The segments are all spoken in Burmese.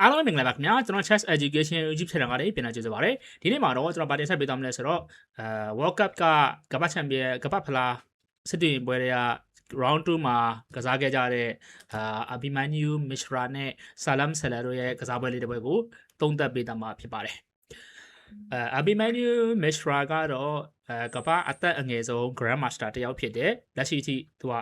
အားလုံးမင်္ဂလာပါခင်ဗျာကျွန်တော် Chess Education YouTube channel ကနေပြန်လာကြည့်စပါရစေဒီနေ့မှာတော့ကျွန်တော်ဗာတင်ဆက်ပေးသွားမလဲဆိုတော့အဲ World Cup ကကမ္ဘာချန်ပီယံကမ္ဘာဖလားစစ်တင်ပွဲတွေက round 2မှာကစားခဲ့ကြတဲ့အာ Abhimanyu Mishra နဲ့ Salam Salah တို့ရဲ့ကစားပွဲလေးတစ်ပွဲကိုသုံးသပ်ပေးသွားမှာဖြစ်ပါတယ်အဲ Abhimanyu Mishra ကတော့အဲကမ္ဘာအသက်အငယ်ဆုံး Grand Master တစ်ယောက်ဖြစ်တယ်လက်ရှိထိသူက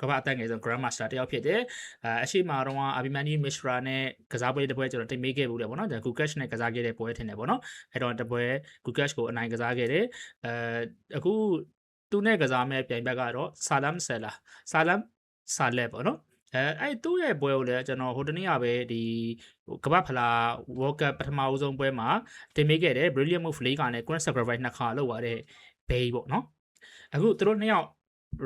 ကမ္ဘာအသက်ငယ်ဆုံး Grand Master တယောက်ဖြစ်တယ်။အဲအရှိမတော့အဘီမန်နီမစ်ရာနဲ့ကစားပွဲတစ်ပွဲကျွန်တော်တင်မေးခဲ့ဘူးလေပေါ့နော်။ဒါ Gukesh နဲ့ကစားခဲ့တဲ့ပွဲထင်တယ်ပေါ့နော်။အဲ့တော့တပွဲ Gukesh ကိုအနိုင်ကစားခဲ့တယ်။အဲအခုသူနဲ့ကစားမဲ့ပြိုင်ဘက်ကတော့ Salam Salah Salam Saleh ပေါ့နော်။အဲအဲ့သူ့ရဲ့ပွဲကိုလည်းကျွန်တော်ဟိုတနေ့ကပဲဒီဟိုကမ္ဘာဖလား World Cup ပထမအဆုံးပွဲမှာတင်မေးခဲ့တယ် Brilliant Move လေးကနဲ့ Grand Sacrifice နှစ်ခါလောက်သွားတဲ့ Bay ပေါ့နော်။အခုသူတို့နှစ်ယောက်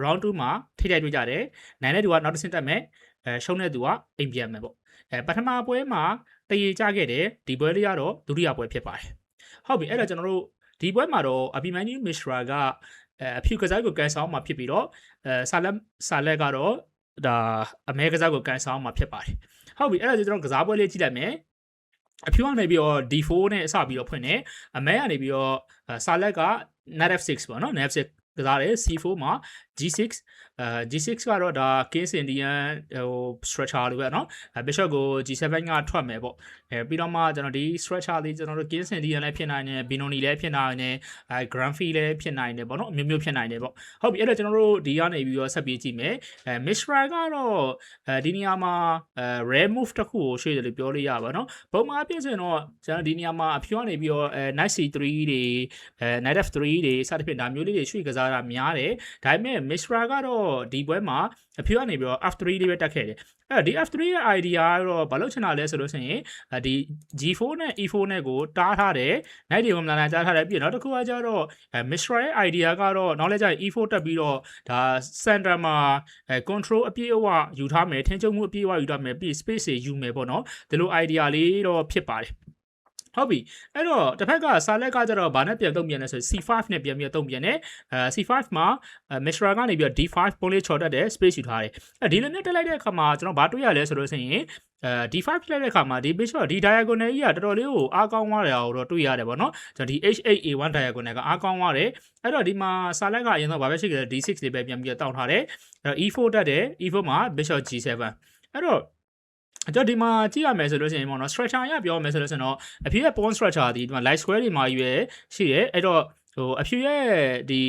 round 2မှာထိတိုက်တွေ့ကြတယ်နိုင်တဲ့သူကနောက်တစ်ဆင့်တက်မယ်အဲရှုံးတဲ့သူကအိမ်ပြန်မယ်ပေါ့အဲပထမပွဲမှာတရေကြခဲ့တယ်ဒီပွဲလေးကတော့ဒုတိယပွဲဖြစ်ပါတယ်ဟုတ်ပြီအဲ့တော့ကျွန်တော်တို့ဒီပွဲမှာတော့အပီမန်ကြီးမစ္စရာကအဲအဖြူကစားကိုကန်ဆောင်မှာဖြစ်ပြီးတော့အဲဆာလက်ဆာလက်ကတော့ဒါအမဲကစားကိုကန်ဆောင်မှာဖြစ်ပါတယ်ဟုတ်ပြီအဲ့ဒါကျွန်တော်ကစားပွဲလေးကြည့်လိုက်မယ်အဖြူကနေပြီးတော့ D4 နဲ့အစပြီးတော့ဖွင့်တယ်အမဲကနေပြီးတော့ဆာလက်က knight f6 ပေါ့နော် knight f6 ကစားတယ် C4 မှာ G6 အဲ G6 ကတော့ဒါ Kings Indian ဟို structure လို့ပဲเนาะ Bishop ကို G7 ကထွက်မယ်ပေါ့အဲပြီးတော့မှကျွန်တော်ဒီ structure လေးကျွန်တော်တို့ Kings Indian လည်းဖြစ်နိုင်တယ် Binoni လည်းဖြစ်နိုင်တယ်အဲ Grand Fee လည်းဖြစ်နိုင်တယ်ပေါ့เนาะအမျိုးမျိုးဖြစ်နိုင်တယ်ပေါ့ဟုတ်ပြီအဲ့တော့ကျွန်တော်တို့ဒီကနေပြီးတော့ဆက်ပြီးကြည့်မယ်အဲ Mishra ကတော့အဲဒီနေရာမှာအဲ rare move တစ်ခုကိုရွှေ့တယ်လို့ပြောလို့ရပါเนาะပုံမှန်အဖြစ်ဆိုရင်တော့ကျွန်တော်ဒီနေရာမှာအဖြူကနေပြီးတော့အဲ Knight C3 တွေအဲ Knight F3 တွေစသဖြင့်ဒါမျိုးလေးတွေရွှေ့ကစားတာများတယ်ဒါပေမဲ့ Mishra ကတော့ဒီပွဲမှာအဖြူကနေပြီးတော့ F3 လေးပဲတက်ခဲ့တယ်အဲ့တော့ဒီ F3 ရဲ့ idea ကတော့ဘာလို့ချင်တာလဲဆိုလို့ရှိရင်ဒီ G4 နဲ့ E4 နဲ့ကိုတားထားတယ် night တွေမှာလာတားထားတယ်ပြီးတော့နောက်တစ်ခုကကျတော့ Mishra ရဲ့ idea ကတော့နောက်လဲကျရင် E4 တက်ပြီးတော့ဒါ center မှာ control အပြည့်အဝယူထားမယ်ထင်းချုံမှုအပြည့်အဝယူထားမယ်ပြီး space တွေယူမယ်ပေါ့နော်ဒီလို idea လေးတော့ဖြစ်ပါတယ် ဟုတ်ပြီအဲ့တော့တစ်ဖက်ကဆာလက်ကကျတော့ဗာနဲ့ပြန်တုံ့ပြန်လဲဆို C5 နဲ့ပြန်ပြီးတုံ့ပြန်တယ်အဲ C5 မှာမစ္စရာကနေပြီးတော့ D5 ပုံလေးချော်တတ်တယ် space ယူထားတယ်အဲဒီလိုမျိုးတက်လိုက်တဲ့အခါမှာကျွန်တော်ဗာတွေ့ရလဲဆိုလို့ရှိရင်အဲ D5 ပြလိုက်တဲ့အခါမှာဒီ bishop ဒီ diagonal ကြီးကတော်တော်လေးကိုအားကောင်းသွားတယ်အောင်တော့တွေ့ရတယ်ပေါ့နော်ကျွန်တော်ဒီ H8A1 diagonal ကအားကောင်းသွားတယ်အဲ့တော့ဒီမှာဆာလက်ကအရင်တော့ဗာပဲရှိခဲ့တယ် D6 လေးပဲပြန်ပြီးတောင်းထားတယ်အဲ့တော့ E4 တက်တယ် E4 မှာ bishop G7 အဲ့တော့ ကျွန်တော်ဒီမှာကြည့်ရမယ်ဆိုလို့ရှိရင်ပေါ့နော် structure ရပြောမယ်ဆိုလို့ရှိရင်တော့အဖြူရဲ့ pawn structure ဒီဒီမှာ light square တွေမှာရွယ်ရှိရဲအဲ့တော့ဟိုအဖြူရဲ့ဒီ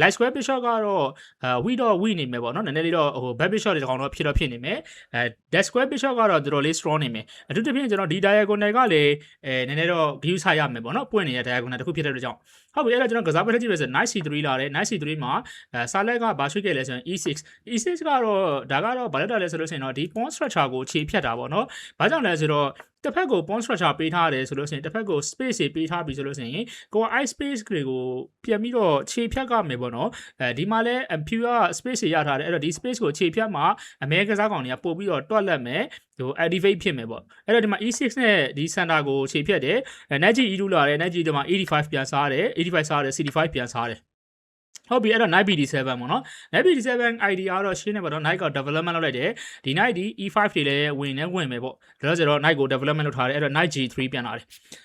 light square bishop ကတော့အဲ we တော့ we နေမယ်ပေါ့နော်နည်းနည်းလေးတော့ဟို back bishop တွေတကောင်တော့ဖြစ်တော့ဖြစ်နေမယ်အဲ dead square bishop ကတော့တော်တော်လေး strong နေမယ်အထူးသဖြင့်ကျွန်တော်ဒီ diagonal ကလည်းအဲနည်းနည်းတော့ view ဆရမယ်ပေါ့နော်ပွင့်နေတဲ့ diagonal တစ်ခုဖြစ်တဲ့အတွက်ကြောင့်ဟုတ်ပြီအဲ့တော့ကျွန်တော်ကစားပွဲထည့်ကြည့်လို့ဆို knight c3 လာတယ် knight c3 မှာအဲဆာလက်ကဘာရွှေ့ခဲ့လဲဆိုရင် e6 e6 ကတော့ဒါကတော့ဘာလို့တာလဲဆိုလို့ရှိရင်တော့ဒီ pawn structure ကိုခြေဖြတ်တာပေါ့နော်ဘာကြောင့်လဲဆိုတော့ တစ်ဖက်ကို pawn structure ပေးထားတယ်ဆိုလို့ရှိရင်တစ်ဖက်ကို space တွေပေးထားပြီဆိုလို့ရှိရင်ကိုက i space တွေကိုပြန်ပြီးတော့ခြေဖြတ်ကမယ်ပေါ့နော်အဲဒီမှာလဲ pure space တွေရထားတယ်အဲ့တော့ဒီ space ကိုခြေဖြတ်မှာအမဲကစားကောင်တွေကပို့ပြီးတော့တွက်လက်မယ်ဟို activate ဖြစ်မယ်ပေါ့အဲ့တော့ဒီမှာ e6 နဲ့ဒီ center ကိုခြေဖြတ်တယ် net e2 လာတယ် net ဒီမှာ85ပြန်စားတယ်85စားတယ် cd5 ပြန်စားတယ် ဟုတ်ပြီအဲ့တော့ Night BD7 ပေါ့နော် Night BD7 idea ကတော့ရှင်းနေပါတော့ Night က development လုပ်လိုက်တယ်ဒီ Night ဒီ E5 တွေလည်းဝင်နေဝင်မယ်ပေါ့ဒါလို့ဆိုတော့ Night ကို development လုပ်ထားတယ်အဲ့တော့ Night G3 ပြန်လာတယ်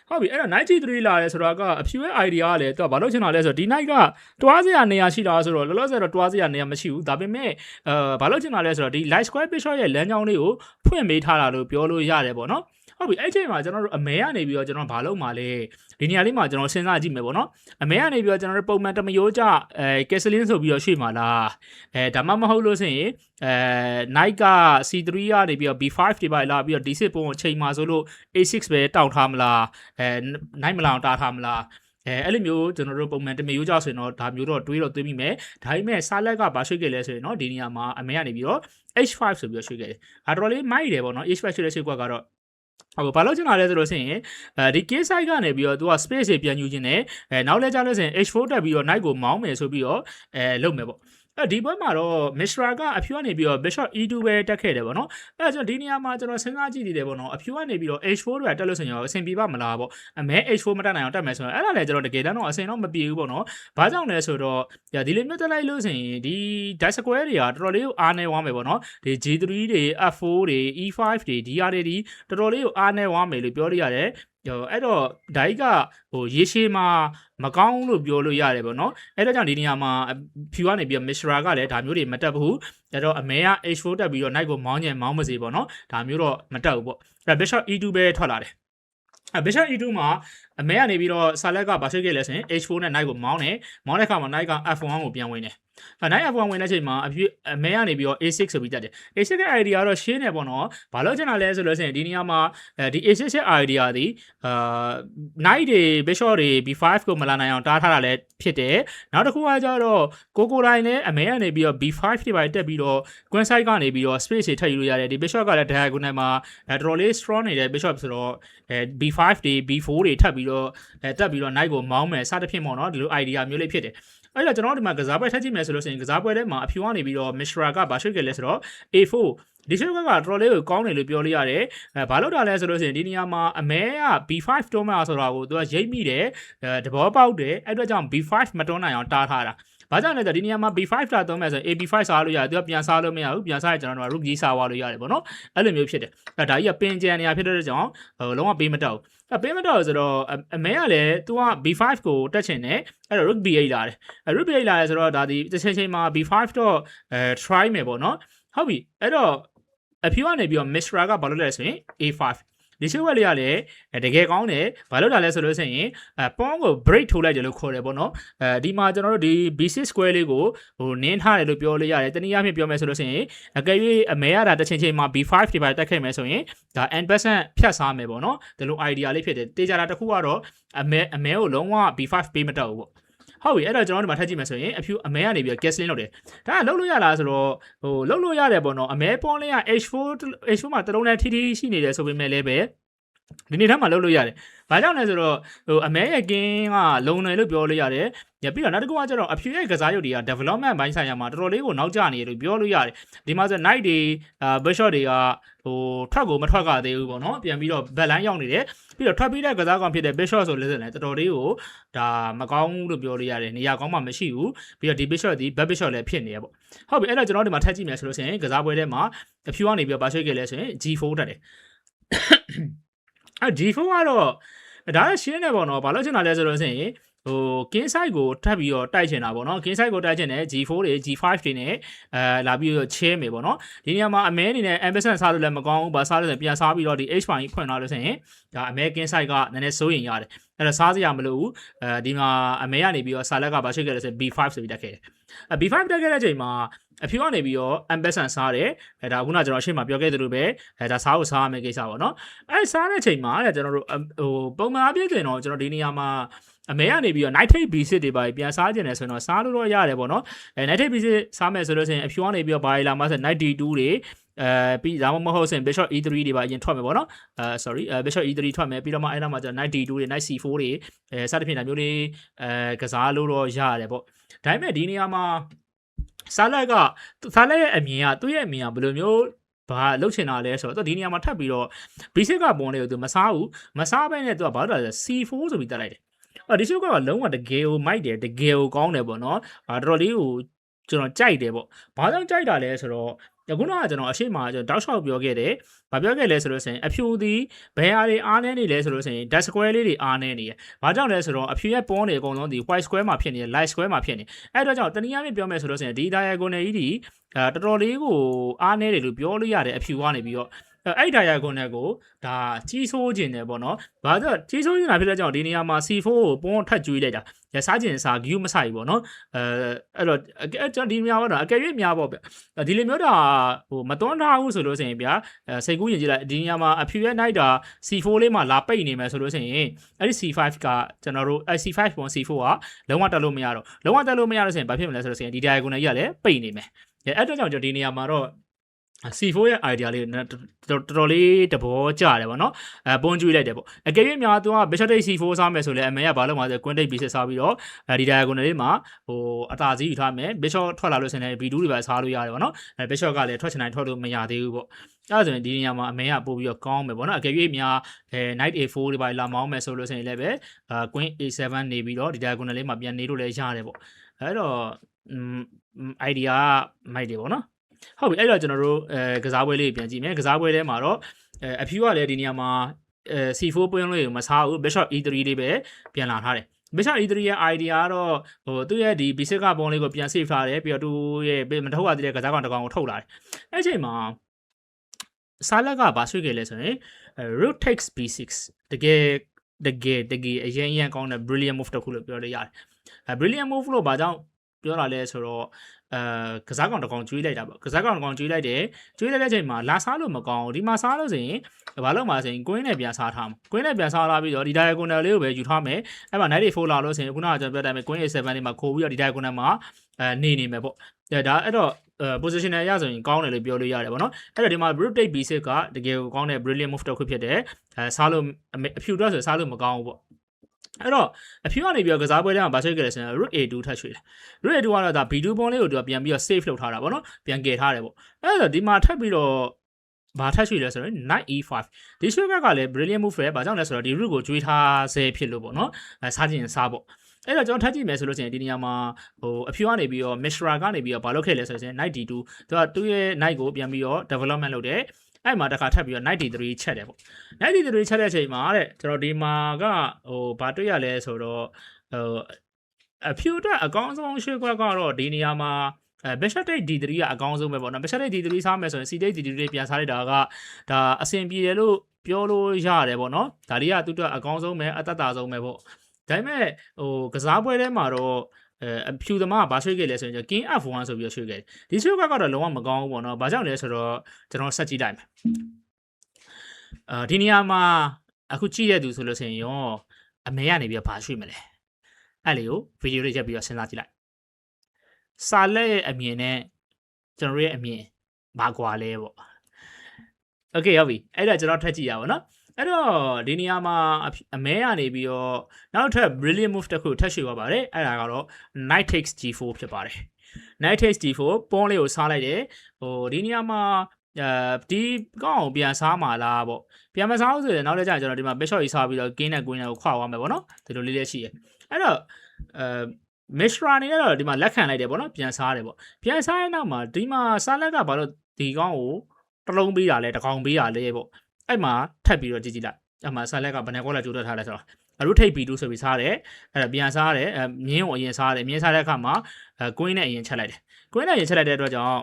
ဟုတ်ပြီအဲ့တော့ Night G3 လာတယ်ဆိုတော့ကအဖြူရဲ့ idea ကလည်းသူကဘာလို့ချင်တာလဲဆိုတော့ဒီ Night ကတွားစရာနေရာရှိတာဆိုတော့လောလောဆယ်တော့တွားစရာနေရာမရှိဘူးဒါပေမဲ့အဲဘာလို့ချင်တာလဲဆိုတော့ဒီ light square bishop ရဲ့လမ်းကြောင်းလေးကိုဖွင့်ပေးထားတာလို့ပြောလို့ရတယ်ပေါ့နော် ဟုတ်ပြီအဲ့ချိန်မှာကျွန်တော်တို့အမဲကနေပြီးတော့ကျွန်တော်ဘာလုပ်မှာလဲဒီနေရာလေးမှာကျွန်တော်စဉ်းစားကြည့်မယ်ပေါ့နော်အမဲကနေပြီးတော့ကျွန်တော်တို့ပုံမှန်တမယိုးကြအဲကက်စလင်းဆိုပြီးတော့ရွှေ့မှာလားအဲဒါမှမဟုတ်လို့ဆိုရင်အဲ Nike က C3 ကနေပြီးတော့ B5 တွေပါလာပြီးတော့ D6 ပုံကိုချိန်မှာဆိုလို့ A6 ပဲတောက်ထားမလားအဲ Nike မလောင်တားထားမလားအဲအဲ့လိုမျိုးကျွန်တော်တို့ပုံမှန်တမယိုးကြဆိုရင်တော့ဒါမျိုးတော့တွေးတော့တွေးမိမယ်ဒါပေမဲ့စားလက်ကဘာရွှေ့ခဲ့လဲဆိုရင်တော့ဒီနေရာမှာအမေကနေပြီးတော့ H5 ဆိုပြီးတော့ရွှေ့ခဲ့တယ်အတော်လေးမိုက်တယ်ပေါ့နော် H5 ရွှေ့တဲ့ရွှေ့ကွက်ကတော့ ဟုတ်ဘာလို့ချင်တာလဲဆိုလို့ရှိရင်အဲဒီ case site ကနေပြီးတော့သူက space တွေပြန်ယူခြင်းနဲ့အဲနောက်လဲကြလို့ဆိုရင် H4 တက်ပြီးတော့ night ကိုမောင်းမယ်ဆိုပြီးတော့အဲလုပ်မယ်ပေါ့ အဲဒီဘက်မှာတော့ Mishra ကအဖြူကနေပြီးတော့ Bishop E2 ပဲတက်ခဲ့တယ်ပေါ့နော်အဲကျွန်တော်ဒီနေရာမှာကျွန်တော်စဉ်းစားကြည့်နေတယ်ပေါ့နော်အဖြူကနေပြီးတော့ H4 တွေကတက်လို့ဆိုရင်ရောအဆင်ပြေပါမလားပေါ့အမဲ H4 မတက်နိုင်အောင်တက်မယ်ဆိုရင်အဲ့ဒါလည်းကျွန်တော်တကယ်တမ်းတော့အဆင်တော့မပြေဘူးပေါ့နော်ဘာကြောင့်လဲဆိုတော့ဒီလိုမျိုးတက်လိုက်လို့ဆိုရင်ဒီ dice square တွေကတော်တော်လေးကိုအားနေသွားမယ်ပေါ့နော်ဒီ G3 တွေ F4 တွေ E5 တွေ DR တွေဒီတော်တော်လေးကိုအားနေသွားမယ်လို့ပြောလို့ရတယ်ဟို အဲ့တော့ဓာတ်ကဟိုရေရှည်မှာမကောင်းလို့ပြောလို့ရတယ်ပေါ့နော်အဲ့ဒါကြောင့်ဒီနေရာမှာဖြူကနေပြီးတော့ Mishra ကလည်းဒါမျိုးတွေမတက်ဘူးအဲ့တော့အမဲက H4 တက်ပြီးတော့ night ကိုမောင်းညံမောင်းမစေပေါ့နော်ဒါမျိုးတော့မတက်ဘူးပေါ့အဲ့ Bishop E2 ပဲထွက်လာတယ်အဲ Bishop E2 မှာအမဲကနေပြီးတော့ဆာလက်ကဘာဖြစ်ခဲ့လဲဆိုရင် H4 နဲ့ night ကိုမောင်းတယ်မောင်းတဲ့အခါမှာ night က F1 ကိုပြန်ဝင်တယ် အဲ night F1 ဝင်တဲ့အချိန်မှာအပြည့်အမဲကနေပြီးတော့ A6 ဆိုပြီးတက်တယ် A6 ရဲ့ idea ကတော့ရှင်းနေပေါ့နော်ဘာလို့ချင်တာလဲဆိုလို့ရှိရင်ဒီနေရာမှာအဲဒီ A6 ရဲ့ idea ဒီအာ night တွေ bishop တွေ B5 ကိုမလာနိုင်အောင်တားထားတာလည်းဖြစ်တယ်နောက်တစ်ခုကကျတော့ကိုကိုတိုင်းလည်းအမဲကနေပြီးတော့ B5 တွေပါတက်ပြီးတော့ queen side ကနေပြီးတော့ space တွေထပ်ယူလို့ရတယ်ဒီ bishop ကလည်း diagonal မှာအဲတော်တော်လေး strong နေတဲ့ bishop ဆိုတော့အဲ B5 တွေ B4 တွေထပ်ပြီးတော့အဲတက်ပြီးတော့ night ကိုမောင်းမယ်စသဖြင့်ပေါ့နော်ဒီလို idea မျိုးလေးဖြစ်တယ် အဲ့တော့ကျွန်တော်တို့ဒီမှာကစားပွဲထပ်ကြည့်မယ်ဆိုလို့ရှိရင်ကစားပွဲထဲမှာအဖြူကနေပြီးတော့ Mishra ကဘာရှိခဲ့လဲဆိုတော့ A4 ဒီရှုပ်ကတော်တော်လေးကိုကောင်းတယ်လို့ပြောလို့ရတယ်အဲဘာလို့တာလဲဆိုလို့ရှိရင်ဒီနေရာမှာအမဲက B5 တွန်းမှာဆိုတာကိုသူကရိပ်မိတယ်အဲတဘောပေါက်တယ်အဲ့အတွက်ကြောင့် B5 မတွန်းနိုင်အောင်တားထားတာ ဘာကြောင့်လဲဆိုတော့ဒီနေရာမှာ B5 တာသုံးမယ်ဆိုရင် AB5 စားလို့ရတယ်သူကပြန်စားလို့မရဘူးပြန်စားရင်ကျွန်တော်တို့က rook ကြီးစားသွားလို့ရတယ်ပေါ့နော်အဲ့လိုမျိုးဖြစ်တယ်အဲဒါကြီးကပင်ကြံနေရဖြစ်တဲ့ကြောင့်ဟိုလုံးဝပေးမတော့ဘူးအပေးမတော့ဆိုတော့အမဲကလည်း तू က B5 ကိုတက်ချင်တယ်အဲ့တော့ rook B8 လာတယ်အဲ rook B8 လာတယ်ဆိုတော့ဒါဒီတစ်ချိန်ချိန်မှာ B5 တော့အဲ try မယ်ပေါ့နော်ဟုတ်ပြီအဲ့တော့အဖြူကနေပြီးတော့ Mishra ကဘာလုပ်လဲဆိုရင် A5 ဒီရှုပ်ဝက်လေးကလည်းတကယ်ကောင်းတယ်ဘာလို့တာလဲဆိုလို့ဆိုရင်အဲပေါင်းကို break ထိုးလိုက်တယ်လို့ခေါ်တယ်ပေါ့နော်အဲဒီမှာကျွန်တော်တို့ဒီ B6 square လေးကိုဟိုနင်းထားတယ်လို့ပြောလို့ရတယ်တနည်းအားဖြင့်ပြောမယ်ဆိုလို့ဆိုရင်အကယ်၍အမဲရတာတစ်ချိန်ချိန်မှာ B5 တွေပါတက်ခဲ့မယ်ဆိုရင်ဒါ n% ဖြတ်စားမယ်ပေါ့နော်ဒီလို idea လေးဖြစ်တယ်တေချာတာတစ်ခုကတော့အမဲအမဲကိုလုံးဝ B5 ပေးမတော့ဘူးပေါ့ ဟုတ်ပြီအဲ့တော့ကျွန်တော်တို့ဒီမှာထပ်ကြည့်မယ်ဆိုရင်အဖြူအမဲကနေပြီး gasoline လုပ်တယ်ဒါကလုပ်လို့ရလားဆိုတော့ဟိုလုပ်လို့ရတယ်ပေါ့နော်အမဲပေါင်းလေးက H4 H4 မှာတလုံးနဲ့ထီထီရှိနေတယ်ဆိုပေမဲ့လည်းပဲ ဒီနေ့ထပ်မှလုပ်လို့ရတယ်။ဘာကြောင့်လဲဆိုတော့ဟိုအမဲရဲ့ကင်းကလုံနယ်လို့ပြောလို့ရတယ်။ညပြီးတော့နောက်တစ်ခုကကျတော့အဖြူရဲ့ကစားရုပ်တွေက development ဘိုင်းဆိုင်ရာမှာတော်တော်လေးကိုနောက်ကျနေတယ်လို့ပြောလို့ရတယ်။ဒီမှာဆို night တွေအာ bishop တွေကဟိုထွက်ကိုမထွက်ကြသေးဘူးပေါ့နော်။ပြန်ပြီးတော့ back line ရောက်နေတယ်။ပြီးတော့ထွက်ပြီးတဲ့ကစားကောင်ဖြစ်တဲ့ bishop ဆိုလည်းလည်းတော်တော်လေးကိုဒါမကောင်းဘူးလို့ပြောလို့ရတယ်။နေရာကောင်းမှမရှိဘူး။ပြီးတော့ဒီ bishop ဒီ back bishop လည်းဖြစ်နေရပေါ့။ဟုတ်ပြီအဲ့တော့ကျွန်တော်ဒီမှာထပ်ကြည့်မယ်ဆိုလို့ရှိရင်ကစားပွဲထဲမှာအဖြူကနေပြီးတော့ပါဆွဲခဲ့လဲဆိုရင် G4 တက်တယ်။ အဲ G4 ကတော့ဒါလည်းရှင်းနေပေါ့နော်ဘာလို့ချင်တာလဲဆိုတော့ဆိုရင်ဟို king side ကိုထပ်ပြီးတော့တိုက်ချင်တာပေါ့နော် king side ကိုတိုက်ချင်တယ် G4 တွေ G5 တွေနဲ့အဲလာပြီးတော့ချဲမယ်ပေါ့နော်ဒီနေရာမှာအမဲအနေနဲ့ ambition စားလို့လည်းမကောင်းဘူးဘာစားလို့လဲပြန်စားပြီးတော့ဒီ H point ဖွင့်လာလို့ဆိုရင်ဒါအမဲ king side ကနည်းနည်းစိုးရင်ရတယ်အဲ့တော့စားစရာမလိုဘူးအဲဒီမှာအမဲကနေပြီးတော့ဆာလက်ကဘာရှိခဲ့လဲဆိုရင် B5 ဆိုပြီးတက်ခဲ့တယ်အဲ B5 တက်ခဲ့တဲ့အချိန်မှာ အဖြူကနေပြီးတော့ ambition စားတယ်အဲဒါခုနကျွန်တော်အရှိမပြောခဲ့သလိုပဲအဲဒါစားဖို့စားရမယ့်ကိစ္စပေါ့နော်အဲစားတဲ့အချိန်မှာတဲ့ကျွန်တော်တို့ဟိုပုံမှန်အပြည့်တင်တော့ကျွန်တော်ဒီနေရာမှာအမဲကနေပြီးတော့ nitrate B6 တွေပါပြန်စားကျင်တယ်ဆိုရင်တော့စားလို့တော့ရတယ်ပေါ့နော်အဲ nitrate B6 စားမယ်ဆိုလို့ရှိရင်အဖြူကနေပြီးတော့ဘာလာမှဆို92တွေအဲပြီးဒါမှမဟုတ်ဆိုရင် bishop e3 တွေပါအရင်ထွက်မယ်ပေါ့နော်အဲ sorry အဲ bishop e3 ထွက်မယ်ပြီးတော့မှအဲ့နောက်မှာကျ92တွေ knight c4 တွေအဲစသဖြင့်ဒါမျိုးလေးအဲကစားလို့တော့ရတယ်ပေါ့ဒါပေမဲ့ဒီနေရာမှာ ဆာလက်ကဆာလက်ရဲ့အမြင်ကသူ့ရဲ့အမြင်ကဘယ်လိုမျိုးဘာလှုပ်ချင်တာလဲဆိုတော့ဒီနေရာမှာထပ်ပြီးတော့ basic ကပုံလေးကိုသူမစားဘူးမစားဘဲနဲ့သူကဘာလို့လဲ C4 ဆိုပြီးတက်လိုက်တယ်အော်ဒီရှုပ်ကလုံးဝတကယ်ကိုမိုက်တယ်တကယ်ကိုကောင်းတယ်ပေါ့နော်အာတော်တော်လေးကို ကျွန်တော်ကြိုက်တယ်ပေါ့ဘာကြောင့်ကြိုက်တာလဲဆိုတော့ခုနကကျွန်တော်အရှိမကျွန်တော်တောက်လျှောက်ပြောခဲ့တယ်။ဘာပြောခဲ့လဲဆိုလို့ဆိုရင်အဖြူသည်ဘယ်ဟာတွေအားနေနေလဲဆိုလို့ဆိုရင် dark square လေးတွေအားနေနေရ။ဘာကြောင့်လဲဆိုတော့အဖြူရဲ့ပေါ်နေအကုန်လုံးဒီ white square မှာဖြစ်နေတယ် light square မှာဖြစ်နေ။အဲ့တော့ကြောင့်တနည်းအားဖြင့်ပြောမယ်ဆိုလို့ဆိုရင်ဒီ diagonal ကြီးဒီအဲတော်တော်လေးကိုအားနေတယ်လို့ပြောလို့ရတယ်အဖြူကနေပြီးတော့ အဲ့ဒါရကွန်နဲ့ကိုဒါကြီးဆိုးခြင်းတယ်ပေါ့နော်။ဘာလို့ကြီးဆိုးနေတာဖြစ်တဲ့ကြောင့်ဒီနေရာမှာ C4 ကိုပုံထပ်ကျွေးလိုက်တာ။ရစားခြင်းစား view မဆိုင်ပေါ့နော်။အဲအဲ့တော့ကျွန်တော်ဒီများပေါ့နော်အကယ်၍များပေါ့ဗျ။ဒီလိုမျိုးတာဟိုမတွန်းထားဘူးဆိုလို့ဆိုရင်ဗျာအဲစိတ်ကူးရင်ကြည့်လိုက်ဒီနေရာမှာအဖြူရဲ့ night တာ C4 လေးမှာလာပိတ်နေမယ်ဆိုလို့ဆိုရင်အဲ့ဒီ C5 ကကျွန်တော်တို့ C5 ပုံ C4 ကလုံးဝတက်လို့မရတော့လုံးဝတက်လို့မရလို့ဆိုရင်ဘာဖြစ်မလဲဆိုလို့ဆိုရင်ဒီ diagonal ကြီးကလည်းပိတ်နေမယ်။အဲအဲ့တော့ကြောင့်ကျွန်တော်ဒီနေရာမှာတော့ C4 ရဲ့ idea လေးတော်တော်တော်လေးတဘောကြတယ်ဗောနော်အဲပုံကျွေးလိုက်တယ်ဗောအကယ်၍များသူက bishop take C4 စားမယ်ဆိုလဲအမေကဘာလို့မှာဆို queen take B6 စားပြီးတော့အဲဒီ diagonal လေးမှာဟိုအသာစီးယူထားမယ် bishop ထွက်လာလို့ဆိုရင် B2 တွေပဲစားလို့ရတယ်ဗောနော်အဲ bishop ကလည်းထွက်ချင်တိုင်းထွက်လို့မရသေးဘူးဗောအဲ့ဒါဆိုရင်ဒီနေရာမှာအမေကပို့ပြီးတော့ကောင်းမယ်ဗောနော်အကယ်၍များအဲ knight A4 တွေပါလာမောင်းမယ်ဆိုလို့ဆိုရင်လည်းပဲအာ queen A7 နေပြီးတော့ဒီ diagonal လေးမှာပြန်နေလို့လည်းရတယ်ဗောအဲ့တော့ idea မိုက်တယ်ဗောနော် ဟုတ်ပြီအဲ့တော့ကျွန်တော်တို့အဲကစားပွဲလေးပြန်ကြည့်မယ်ကစားပွဲထဲမှာတော့အဲအဖြူကလည်းဒီနေရာမှာအဲ C4 ပွင့်လို့မစားဘူး Bishop E3 လေးပဲပြန်လာထားတယ် Bishop E3 ရဲ့ idea ကတော့ဟိုသူ့ရဲ့ဒီ basic ကပုံလေးကိုပြန် save ထားတယ်ပြီးတော့သူ့ရဲ့မထုတ်ရသေးတဲ့ကစားကောင်တစ်ကောင်ကိုထုတ်လာတယ်အဲ့ချိန်မှာဆာလက်ကဘာဆွေးခဲ့လဲဆိုရင် rook takes b6 တကယ်တကယ်တကယ်အရင်အရင်ကောင်းတဲ့ brilliant move တစ်ခုလို့ပြောလို့ရတယ်အဲ brilliant move လို့ဘာကြောင့်ပြောတာလဲဆိုတော့ အဲကစားကောင်တစ်ကောင်ကျွေးလိုက်တာပေါ့ကစားကောင်တစ်ကောင်ကျွေးလိုက်တယ်ကျွေးလိုက်တဲ့အချိန်မှာလာစားလို့မကောင်းဘူးဒီမှာစားလို့ဆိုရင်ဘာလို့မှာဆိုရင်ကွင်းနဲ့ပြန်စားထားမှာကွင်းနဲ့ပြန်စားလာပြီးတော့ဒီ diagonal လေးကိုပဲယူထားမယ်အဲ့မှာ knight d4 လာလို့ဆိုရင်ခုနကကျွန်တော်ပြောတဲ့အတိုင်းကွင်း a7 လေးမှာခိုးပြီးတော့ဒီ diagonal မှာအဲနေနေမယ်ပေါ့ဒါဒါအဲ့တော့အဲ position နဲ့ရဆိုရင်ကောင်းတယ်လို့ပြောလို့ရတယ်ပေါ့နော်အဲ့တော့ဒီမှာ root take b6 ကတကယ်ကိုကောင်းတဲ့ brilliant move တစ်ခုဖြစ်တယ်အဲစားလို့အဖြူတော့ဆိုစားလို့မကောင်းဘူးပေါ့ အဲ့တော့အဖြူကနေပြီးတော့ကစားပွဲထဲမှာဗာဆွဲခဲ့တယ်ဆိုရင် rook a2 ထပ်ရွှေ့တယ် rook a2 ကတော့ဒါ b2 ဘုံလေးကိုသူကပြန်ပြီးတော့ save လုပ်ထားတာပေါ့နော်ပြန်ကယ်ထားတယ်ပေါ့အဲ့တော့ဒီမှာထပ်ပြီးတော့ဘာထပ်ရွှေ့လဲဆိုတော့ knight e5 ဒီရွှေ့ဘက်ကလည်း brilliant move ပဲဘာကြောင့်လဲဆိုတော့ဒီ rook ကိုကျွေးထားဆဲဖြစ်လို့ပေါ့နော်အဲစားခြင်းစားပေါ့အဲ့တော့ကျွန်တော်ထပ်ကြည့်မယ်ဆိုလို့ရှိရင်ဒီနေရာမှာဟိုအဖြူကနေပြီးတော့ Mishra ကနေပြီးတော့ဘာလုပ်ခဲ့လဲဆိုရင် knight d2 သူကသူ့ရဲ့ knight ကိုပြန်ပြီးတော့ development လုပ်တယ် အဲ့မှာတစ်ခါထပ်ပြီးတော့ knight d3 ချက်တယ်ပေါ့ knight d3 ချက်တဲ့အချိန်မှာတဲ့ကျွန်တော်ဒီမှာကဟိုဘာတွေ့ရလဲဆိုတော့ဟိုအဖြူအတွက်အကောင်းဆုံးရွှေ့ခွက်ကတော့ဒီနေရာမှာအဲ bishop take d3 ကအကောင်းဆုံးပဲပေါ့နော် bishop take d3 စားမယ်ဆိုရင် c take d3 လေးပြန်စားလိုက်တာကဒါအဆင်ပြေတယ်လို့ပြောလို့ရတယ်ပေါ့နော်ဒါတွေကသူ့အတွက်အကောင်းဆုံးပဲအတ္တတာဆုံးပဲပေါ့ဒါပေမဲ့ဟိုကစားပွဲထဲမှာတော့ အဲအဖြူသမားကဘာရွှေ့ခဲ့လဲဆိုရင် king f1 ဆိုပြီးတော့ရွှေ့ခဲ့တယ်ဒီရွှေ့ခွက်ကတော့လုံးဝမကောင်းဘူးပေါ့နော်ဘာကြောင့်လဲဆိုတော့ကျွန်တော်ဆက်ကြည့်လိုက်မယ်အာဒီနေရာမှာအခုကြည့်ရသူဆိုလို့ဆိုရင်ရောအမေကနေပြီးတော့ဘာရွှေ့မလဲအဲ့လေကိုဗီဒီယိုလေးချက်ပြီးတော့စဉ်းစားကြည့်လိုက်စာလက်ရဲ့အမြင်နဲ့ကျွန်တော်ရဲ့အမြင်ဘာကွာလဲပေါ့โอเคရောက်ပြီအဲ့တော့ကျွန်တော်ထပ်ကြည့်ရပါတော့နော် အဲ့တော့ဒီနေရာမှာအမဲကနေပြီးတော့နောက်ထပ် brilliant move တစ်ခုထပ်ရွှေ့သွားပါတယ်အဲ့ဒါကတော့ knight takes g4 ဖြစ်ပါတယ် knight takes g4 ပွန်းလေးကိုစားလိုက်တယ်ဟိုဒီနေရာမှာအဲဒီကောင်ကိုပြန်စားမှာလားပေါ့ပြန်မစားဘူးဆိုရင်နောက်လည်းကြာကျွန်တော်ဒီမှာ bishop ကြီးစားပြီးတော့ king နဲ့ queen နဲ့ကိုခွာသွားမယ်ပေါ့နော်ဒီလိုလေးလေးရှိရအဲ့တော့အဲ Mishra နေတော့ဒီမှာလက်ခံလိုက်တယ်ပေါ့နော်ပြန်စားတယ်ပေါ့ပြန်စားတဲ့နောက်မှာဒီမှာစားလက်ကဘာလို့ဒီကောင်ကိုတလုံးပေးတာလဲတကောင်ပေးတာလဲပေါ့ အဲ့မှာထပ်ပြီးတော့ကြည့်ကြည့်လိုက်အဲ့မှာစားလက်ကဘယ်နှကောလာကြိုးတက်ထားလဲဆိုတော့အရုထိပ် B2 ဆိုပြီးစားတယ်အဲ့ဒါပြန်စားတယ်အမြင်းကိုအရင်စားတယ်မြင်းစားတဲ့အခါမှာအဲ queen နဲ့အရင်ချက်လိုက်တယ် queen နဲ့အရင်ချက်လိုက်တဲ့အတွက်ကြောင့်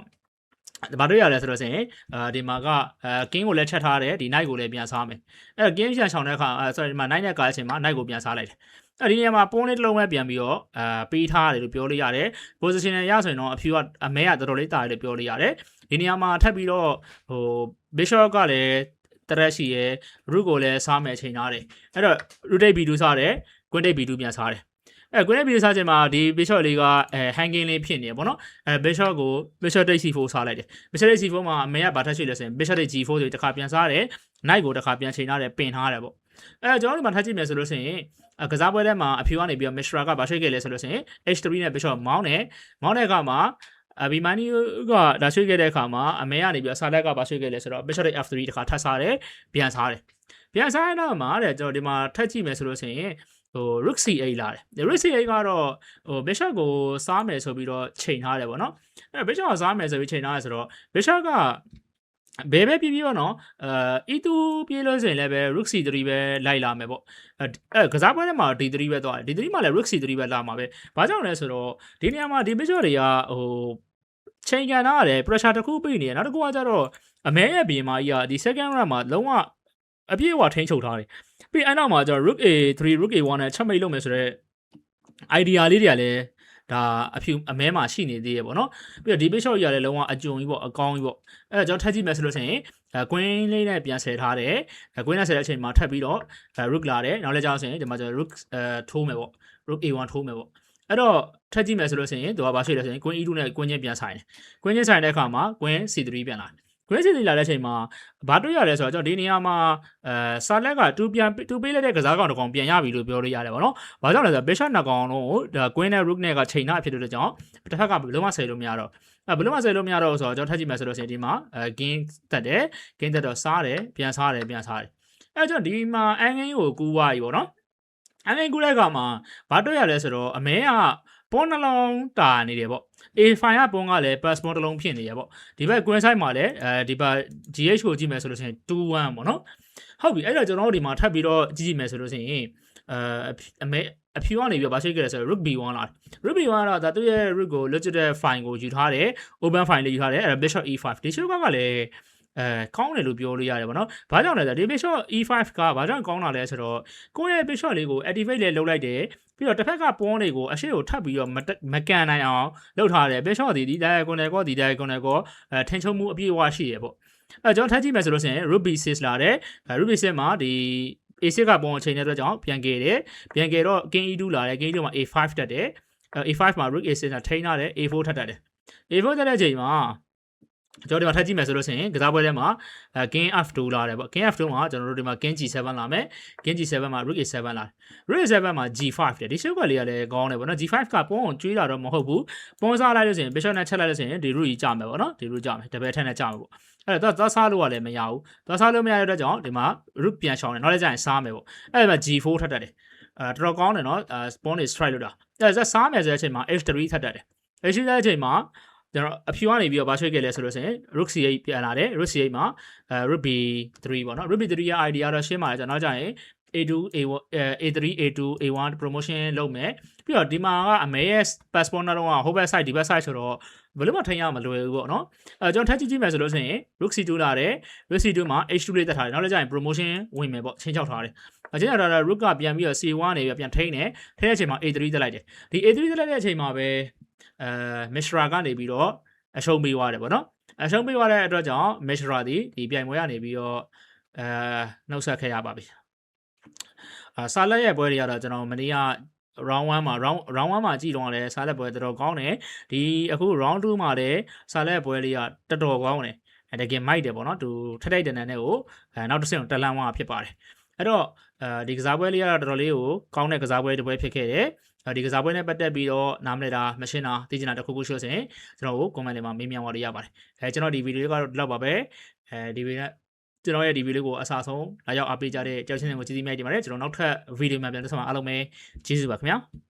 ဘာတွေ့ရလဲဆိုတော့ဆိုရင်အဲဒီမှာကအဲ king ကိုလည်းချက်ထားတယ်ဒီ knight ကိုလည်းပြန်စားမယ်အဲ့ king ပြန်ချောင်းတဲ့အခါအဲ sorry ဒီမှာ knight နဲ့ကားအချိန်မှာ knight ကိုပြန်စားလိုက်တယ်အဲ့ဒီနေရာမှာပုံးလေးတစ်လုံးပဲပြန်ပြီးတော့အာပေးထားတယ်လို့ပြောလို့ရတယ် position နဲ့ရဆိုရင်တော့အဖြူကအမဲကတော်တော်လေးတာတယ်လို့ပြောလို့ရတယ်ဒီနေရာမှာထပ်ပြီးတော့ဟို bishop ကလည်း တရက်ရှိရယ် root ကိုလည်းစားမယ်အချိန်သားတယ်အဲ့တော့ root take b2 စားတယ် queen take b2 ပြန်စားတယ်အဲ queen take b2 စားချိန်မှာဒီ bishop လေးကအဲ hanging လေးဖြစ်နေပေါ့နော်အဲ bishop ကို bishop take c4 စားလိုက်တယ် bishop take c4 မှာအမေကဘာထက်ရှိလဲဆိုရင် bishop take g4 ဆိုပြီးတစ်ခါပြန်စားတယ် knight ကိုတစ်ခါပြန်ချိန်ထားတယ်ပင်ထားတယ်ပေါ့အဲကျွန်တော်တို့မှာထားကြည့်မယ်ဆိုလို့ရှိရင်ကစားပွဲထဲမှာအဖြူကနေပြီးတော့ Mishra ကဘာရှိခဲ့လဲဆိုလို့ရှိရင် H3 နဲ့ Bishop မောင်းတယ်မောင်းတဲ့အခါမှာ အဘီမာနီကဒါရွှေ့ခဲ့တဲ့အခါမှာအမဲကနေပြီးတော့ဆာလက်ကဘာရွှေ့ခဲ့လဲဆိုတော့ Bishop F3 တခါထပ်စားတယ်ပြန်စားတယ်ပြန်စားရတော့မှာတဲ့ကျွန်တော်ဒီမှာထပ်ကြည့်မယ်ဆိုလို့ရှိရင်ဟို Rook C8 လာတယ် Rook C8 ကတော့ဟို Bishop ကိုစားမယ်ဆိုပြီးတော့ချိန်ထားတယ်ပေါ့နော်အဲ့ Bishop ကိုစားမယ်ဆိုပြီးချိန်ထားတယ်ဆိုတော့ Bishop ကဘယ်ပဲပြပြပေါ့နော်အဲ E2 ပြေးလို့ဆိုရင်လည်းပဲ Rook C3 ပဲလိုက်လာမယ်ပေါ့အဲကစားပွဲထဲမှာ D3 ပဲသွားတယ် D3 မှာလည်း Rook C3 ပဲလာမှာပဲဘာကြောင့်လဲဆိုတော့ဒီနေရာမှာဒီ picture တွေကဟို ချိန်ကန်ထားရတယ် pressure တစ်ခုပေးနေတယ်နောက်တစ်ခုကကျတော့အမဲရဲ့ပြင်မာကြီးကဒီ second round မှာလုံးဝအပြည့်အဝထိန်းချုပ်ထားတယ်ပြီးအဲ့နောက်မှာကျတော့ Rook A3 Rook A1 နဲ့ချက်မိတ်လုပ်မယ်ဆိုတော့ idea လေးတွေကလည်းဒါအဖြူအမဲမှာရှိနေသေးရပေါ့နော်ပြီးတော့ဒီ bishop ကြီးကလည်းလုံးဝအကြုံကြီးပေါ့အကောင်းကြီးပေါ့အဲ့တော့ကျွန်တော်ထပ်ကြည့်မယ်ဆိုလို့ရှိရင်အဲ queen လေးနဲ့ပြန်ဆယ်ထားတယ်အဲ queen နဲ့ဆယ်တဲ့အချိန်မှာထပ်ပြီးတော့အဲ rook လာတယ်နောက်လည်းကြောက်ဆိုရင်ဒီမှာကျတော့ rook အဲထိုးမယ်ပေါ့ rook a1 ထိုးမယ်ပေါ့ အဲ့တော့ထပ်ကြည့်မယ်ဆိုလို့ရှိရင်သူကဘာရှိလဲဆိုရင် queen e2 နဲ့ queen ချင်းပြန်ဆိုင်တယ် queen ချင်းဆိုင်တဲ့အခါမှာ queen c3 ပြန်လာ Great City လာတဲ့အချိန်မှာဘာတွေ့ရလဲဆိုတော့ကျွန်တော်ဒီနေရာမှာအဲဆာလက်ကတူပြန်တူပေးလိုက်တဲ့ကစားကောင်တစ်ကောင်ပြန်ရပြီလို့ပြောလို့ရတယ်ဗောနော်။ဘာကြောင့်လဲဆိုတော့ Bishop နှစ်ကောင်လုံးကိုဒါ Queen နဲ့ Rook နဲ့ကချိန်နာဖြစ်တဲ့အတွက်ကြောင့်တစ်ဖက်ကဘယ်လိုမှဆယ်လို့မရတော့အဲဘယ်လိုမှဆယ်လို့မရတော့ဘူးဆိုတော့ကျွန်တော်ထပ်ကြည့်မယ်ဆိုလို့ရှိရင်ဒီမှာအဲ game တက်တယ် game တက်တော့စားတယ်ပြန်စားတယ်ပြန်စားတယ်အဲကျွန်တော်ဒီမှာအန်ဂိန်းကိုကူးသွားပြီဗောနော်။ အန်ဂိန်းကူးတဲ့အခါမှာဘာတွေ့ရလဲဆိုတော့အမဲကပေါ်နှလုံးတာနေတယ်ဗော A5 ကပုံကလည်း passport တစ်လုံးဖြစ်နေရပေါ့ဒီဘက် green side မှာလည်းအဲဒီဘက် GH ကိုကြည့်မယ်ဆိုလို့ရှိရင်21ပေါ့နော်ဟုတ်ပြီအဲ့တော့ကျွန်တော်တို့ဒီမှာထပ်ပြီးတော့ကြည့်ကြည့်မယ်ဆိုလို့ရှိရင်အဲအမေအဖြူကနေပြီးတော့ဗာရှိခဲ့တယ်ဆိုတော့ rook b1 လာ rook b1 ကတော့ဒါသူ့ရဲ့ rook ကို legit file ကိုယူထားတယ် open file လေးယူထားတယ်အဲ့ဒါ bishop e5 ဒီရှုကကလည်း အဲကောင်းတယ်လို့ပြောလို့ရတယ်ဗောနော်။ဘာကြောင့်လဲဆိုတော့ဒီ bishop e5 ကဘာကြောင့်ကောင်းတာလဲဆိုတော့ကိုယ့်ရဲ့ bishop လေးကို activate လေးလုပ်လိုက်တယ်ပြီးတော့တစ်ဖက်ကပွန်းတွေကိုအရှိကိုထပ်ပြီးတော့မတက်မကန်နိုင်အောင်လုပ်ထားတယ် bishop ဒီဒီ diagonal ကောဒီ diagonal ကောအဲထင်ချုံမှုအပြည့်အဝရှိရပေါ့။အဲကျွန်တော်ထပ်ကြည့်မယ်ဆိုလို့ရှိရင် rook b6 လာတယ်အဲ rook b6 မှာဒီ a6 ကပုံအချိန်တဲ့အတွက်ကြောင့်ပြန်ခဲ့တယ်ပြန်ခဲ့တော့ king e2 လာတယ် king e2 မှာ a5 တက်တယ်အဲ a5 မှာ rook a6 ကထိန်းထားတယ် a4 ထပ်တက်တယ် a4 တက်တဲ့အချိန်မှာ ကျွန်တော်ဒီမှာထပ်ကြည့်မယ်ဆိုလို့ရှိရင်ကစားပွဲထဲမှာအဲ king f2 လာတယ်ပေါ့ king f2 မှာကျွန်တော်တို့ဒီမှာ king g7 လာမယ် king g7 မှာ rook a7 လာတယ် rook a7 မှာ g5 တယ်ဒီရှုပ်ကလေးကလည်းကောင်းတယ်ပေါ့နော် g5 ကပုံကိုကျွေးတာတော့မဟုတ်ဘူးပုံစားလိုက်လို့ရှိရင် bishop နဲ့ချက်လိုက်လို့ရှိရင်ဒီ rook ကြီးကြမယ်ပေါ့နော်ဒီ rook ကြမယ် double ထက်နဲ့ကြမယ်ပေါ့အဲ့တော့သွားစားလို့ကလည်းမရဘူးသွားစားလို့မရတဲ့အတွက်ကြောင့်ဒီမှာ rook ပြန်ရှောင်းတယ်နောက်လည်းကျရင်စားမယ်ပေါ့အဲ့ဒါမှာ g4 ထပ်တက်တယ်အဲတော်တော်ကောင်းတယ်နော်အဲ spawn နေ strike လို့တာအဲ့ဒါစားမယ်ဆိုတဲ့အချိန်မှာ h3 ထပ်တက်တယ် h3 တဲ့အချိန်မှာ ကျွန်တော်အဖြူကနေပြီးတော့ဘာဆွဲခဲ့လဲဆိုလို့ဆိုရင် rook c8 ပြန်လာတယ် rook c8 မှာအဲ rook b3 ပေါ့နော် rook b3 ရဲ့ idea တော့ရှင်းပါတယ်ကျွန်တော်နောက်ကျရင် A2 A1 A3 A2 A1 promotion လုပ်မယ်ပြီးတော့ဒီမှာကအမေရဲ့ passport နှလုံးကဟိုဘက် side ဒီဘက် side ဆိုတော့ဘယ်လိုမှထိန်းရမလွယ်ဘူးပေါ့နော်အဲကျွန်တော်ထပ်ကြည့်ကြည့်မယ်ဆိုလို့ဆိုရင် rook c2 လာတယ် rook c2 မှာ h2 လေးတက်ထားတယ်နောက်လည်းကျရင် promotion ဝင်မယ်ပေါ့ချင်းချောက်ထားတယ်အချင်းချောက်ထားတာ rook ကပြန်ပြီးတော့ c1 နေပြီးပြန်ထိန်းတယ်ထိန်းတဲ့အချိန်မှာ a3 တက်လိုက်တယ်ဒီ a3 တက်လိုက်တဲ့အချိန်မှာပဲ အဲ mishra ကနေပြီးတော့အရှုံးပေးသွားတယ်ပေါ့နော်အရှုံးပေးသွားတဲ့အတွက်ကြောင့် mishra ဒီဒီပြိုင်ပွဲကနေပြီးတော့အဲနှုတ်ဆက်ခဲ့ရပါပြီအာဆာလက်ရဲ့ပွဲတွေကတော့ကျွန်တော်မနေ့က round 1မှာ round round 1မှာကြည့်တော့လည်းဆာလက်ပွဲတော်တော်ကောင်းတယ်ဒီအခု round 2မှာလည်းဆာလက်ပွဲလေးကတော်တော်ကောင်းတယ်အဲတကယ်မိုက်တယ်ပေါ့နော်သူထက်ထိုက်တန်တန်နဲ့ကိုအဲနောက်တစ်ဆင့်ကိုတက်လန်းသွားဖြစ်ပါတယ်အဲ့တော့အဲဒီကစားပွဲလေးကတော့တော်တော်လေးကိုကောင်းတဲ့ကစားပွဲတစ်ပွဲဖြစ်ခဲ့တယ် ဒီကစားပွဲနဲ့ပတ်သက်ပြီးတော့နားမလည်တာမရှင်းတာသိချင်တာတခုခုရှိလို့ဆိုရင်ကျွန်တော်ကို comment လေးမှာမေးမြန်းသွားလို့ရပါတယ်အဲကျွန်တော်ဒီဗီဒီယိုလေးကတော့ဒီလောက်ပါပဲအဲဒီဗီဒီယိုကျွန်တော်ရဲ့ဒီဗီဒီယိုလေးကိုအစားဆုံးလာရောက်အားပေးကြတဲ့ကြောက်ချင်းတွေကိုကျေးဇူးများတင်ပါတယ်ကျွန်တော်နောက်ထပ်ဗီဒီယိုမှာပြန်တွေ့ဆုံမှာအားလုံးပဲကျေးဇူးပါခင်ဗျာ